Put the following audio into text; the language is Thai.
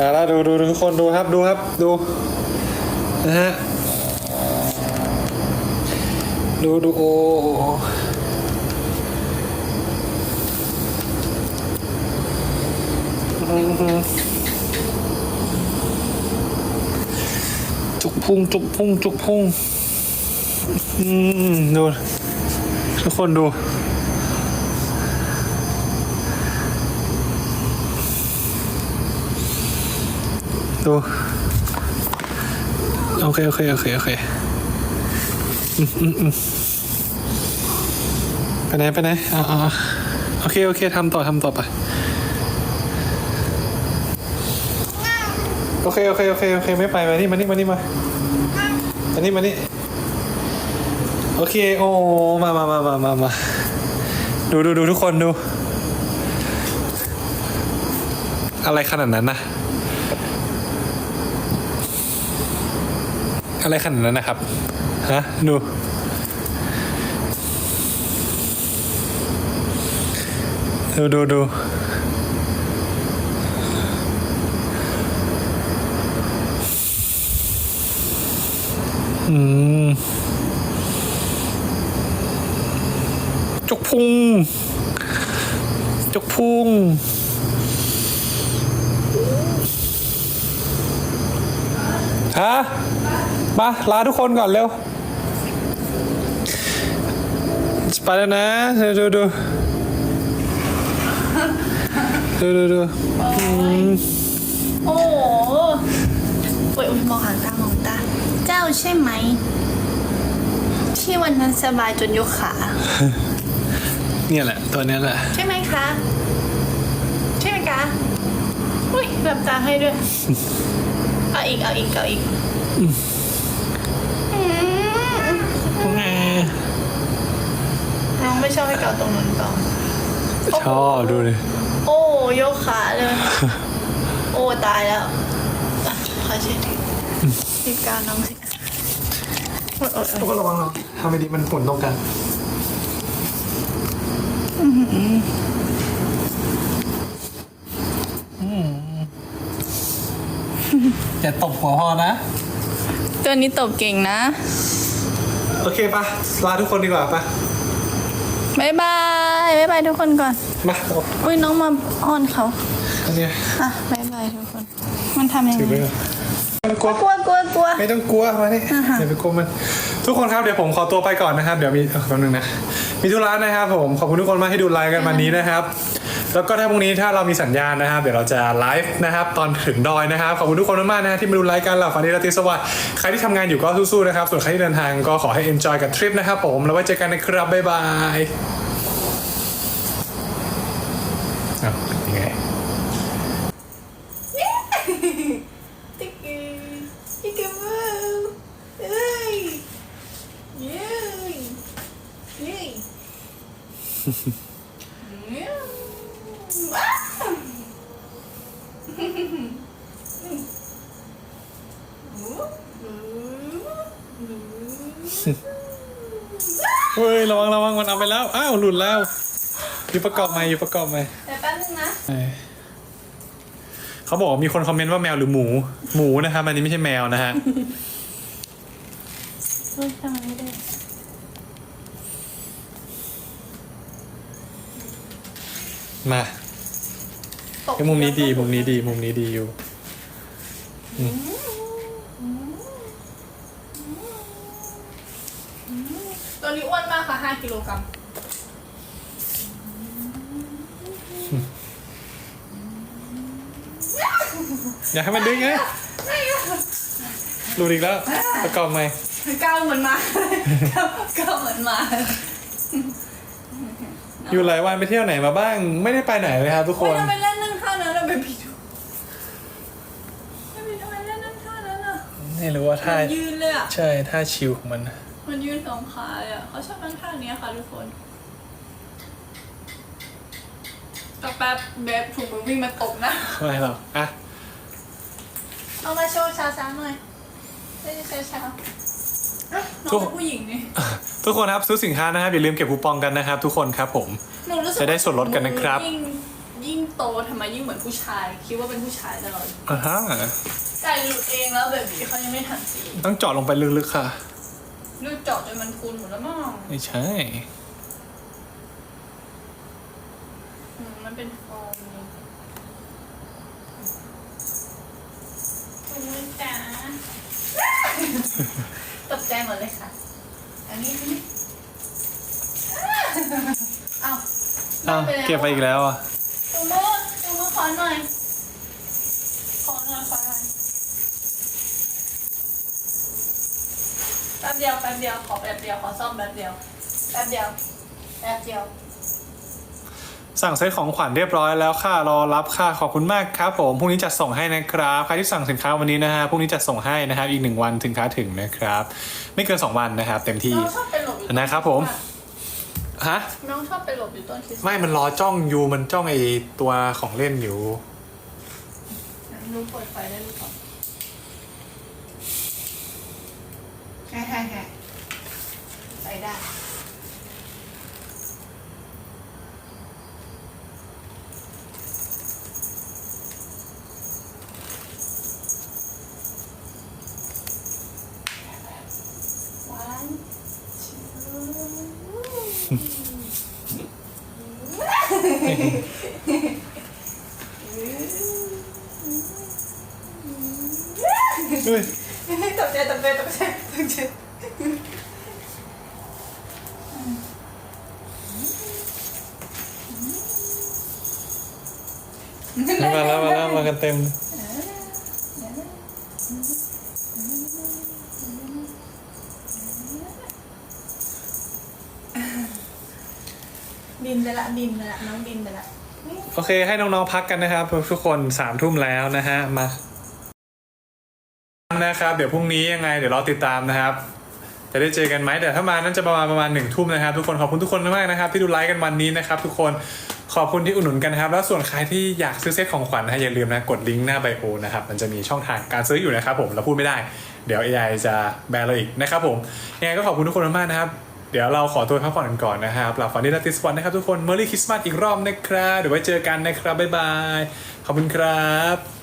อ่าแล้วดูดูทุกคนดูครับดูครับดูนะฮะดูดูโอ้โอ้โอ้จุกพุ่งจุกพุ่งจุกพุ่งอืมดูทุกคนดู ดูโอเคโอเคโอเคโอเคอืมอืมอืมไปไหนไปไหนอ่าอ่าโอเคโอเคทำต่อทำต่อไปโอเคโอเคโอเคโอเคไม่ไปมานี่มานี่มานี่มามานี่มานี่โอเคโอ้มามามามามามาดูดูดูทุกคนดู อะไรขนาดนั้นนะ อะไรขนาดนั้นนะครับ ฮะ ดู ดูดูดูอืมจกพุงจกพุงฮะ มา ลาทุกคนก่อนเร็ว ไปแล้วนะ ดูดูดูดูดูดูอืมโอ้โหโอ้ยมองหางตามองตา เจ้าใช่ไหม ที่วันนั้นสบายจนยกขา เนี่ยแหละ ตัวเนี้ยแหละ ใช่ไหมคะ ใช่ไหมคะ อุ้ยหลับตาให้ด้วย เอาอีก เอาอีก เอาอีกอืม น้องไม่ ชอบให้เกาตรงนั้นก่อนชอบดูดิโอ้ยกขาเลย โอ้ตายแล้วอะขอเช็ดทีกาวน้องสิโอ๊ยโอ๊ยโอ๊ยทุกคนระวังเนาะทำไม่ดีมันผลตรงกันอย่าตบหัวพอนะ ตัวนี้ตบเก่งนะ โอเคปะลาทุกคนดีกว่าปะ บ๊ายบายบ๊ายบายทุกคนก่อนมาเอาอุ้ยน้องมาอ้อนเขาอันเนี้ยอะบ๊ายบายทุกคน มันทำยังถือไงไปก่อนไม่ต้องกลัวกลัวกลัวกลัว ไม่ต้องกลัวมานี่อ่าฮะ อย่าไปกลัวมัน ทุกคนครับเดี๋ยวผมขอตัวไปก่อนนะครับ เดี๋ยวมีเอ่อแป๊บนึงนะ มีธุระนะครับผม ขอบคุณทุกคนมากที่ดูไลฟ์กันวันนี้นะครับ แล้วก็ถ้าพรุ่งนี้ถ้าเรามีสัญญาณนะครับ เดี๋ยวเราจะไลฟ์นะครับตอนถึงดอยนะครับ ขอบคุณทุกคนมากๆนะที่มาดูไลฟ์กันหลับฝันดีราตรีสวัสดิ์ใครที่ทำงานอยู่ก็สู้ๆนะครับ ส่วนใครที่เดินทางก็ขอให้ enjoy กับทริปนะครับผม แล้วไว้เจอกันนะครับ บ๊ายบายอ้าวยังไงเติ๊กเกอร์มูเอ้ยเย้ยเย้ยเย้ยว้าว เฮ้ยระวังระวังมันเอาไปแล้ว อ้าวหลุดแล้ว อยู่ประกอบใหม่อยู่ประกอบใหม่แต่แป๊บนึงนะเขาบอกว่ามีคนคอมเมนต์ว่าแมวหรือหมู หมูนะครับอันนี้ไม่ใช่แมวนะฮะเฮ้ยทำไมไม่ได้ มาตกไอ้มุมนี้ดีมุมนี้ดีมุมนี้ดีอยู่ตัว นี้อ้วนมากค่ะ5กิโลกรัมอยากให้มันดึงไงหลุดอีกแล้วประกอบใหม่ก้าวเหมือนมาก้าวก้าวเหมือนมา อยู่หลายวันไปเที่ยวไหนมาบ้าง ไม่ได้ไปไหนเลยครับทุกคไม่นทำไมเล่นนั่งท่านั้นอะเบบี้ดูไม่ทำไมเล่นนั่งท่านั้นอะไม่รู้ว่าท่ามันยืนเลยอะใช่ท่าชิลของมัน มันยืนสองขาเลยอะเขาชอบนั่งท่านี้ค่ะทุกคนต่อแป๊บเบบถูกมือวิ่งมาตบนะไม่หรอกอะเอามาโชว์ช้าๆหน่อยไม่ได้ช้าๆอะน้องเป็นผู้หญิงนี่ทุกคนครับซื้อสินค้านะครับอย่าลืมเก็บคูปองกันนะครับ ทุกคนครับผมหนูรู้สึกจะได้ส่วนลดกันนะครับมือยิ่งยิ่งโตทำไมยิ่งเหมือนผู้ชาย คิดว่าเป็นผู้ชายตลอดอ่าฮะไก่หลุดเองแล้วเบบีเขายังไม่ทันสีต้องเจาะลงไปลึกๆค่ะ ลูกเจาะจนมันพูนหมดแล้วมั้งไม่ใช่ อืมมันเป็นฟองเลยโอ้ยจ๋าตกใจหมดเลยค่ะ อันนี้อันนี้เอ้าอ้าวเก็บไปอีกแล้วอะตูมือตูมือขอหน่อย แป๊บเดียวแป๊บเดียวขอแป๊บเดียวขอซ่อมแป๊บเดียวแป๊บเดียวแป๊บเดียว สั่งเซตของขวัญเรียบร้อยแล้วค่ะรอรับค่ะขอบคุณมากครับผมพรุ่งนี้จัดส่งให้นะครับใครที่สั่งสินค้าวันนี้นะฮะพรุ่งนี้จัดส่งให้นะครับอีกหนึ่งวันสินค้าถึงนะครับ ไม่เกิน2วันนะครับ เต็มที่ น้องชอบไปหลบอยู่นะครับผม ฮะน้องชอบไปหลบอยู่ต้นคริสต์มาสไม่มันรอจ้องอยู่มันจ้องไอตัวของเล่นอยู่รู้เปิดไฟได้หรือเปล่า แฮ่แฮ่แฮ่ มาแล้วมาแล้วมากันเต็มบินไปละบินไปละน้องบินไปละโอเคให้น้องๆพักกันนะครับ ทุกคนสามทุ่มแล้วนะฮะมา นะครับเดี๋ยวพรุ่งนี้ยังไงเดี๋ยวรอติดตามนะครับ จะได้เจอกันไหมแต่ถ้ามานั้นจะประมาณประมาณหนึ่งทุ่มนะครับ ทุกคนขอบคุณทุกคนมากนะครับ ที่ดูไลฟ์กันวันนี้นะครับ ทุกคนขอบคุณที่อุดหนุนกันนะครับ แล้วส่วนใครที่อยากซื้อเซ็ตของขวัญนะฮะอย่าลืมนะกดลิงก์หน้าไบโอนะครับมันจะมีช่องทางการซื้ออยู่นะครับผมเราพูดไม่ได้ เดี๋ยว AI จะแบนเราอีกนะครับผมยังไงก็ขอบคุณทุกคนมากนะครับเดี๋ยวเราขอตัวพักผ่อนกันก่อนนะครับหลับฝันดีราตรีสวัสดิ์นะครับทุกคนเมอร์รี่คริสต์มาสอีกรอบนะครับเดี๋ยวไว้เจอกันนะครับบ๊ายบายขอบคุณครับ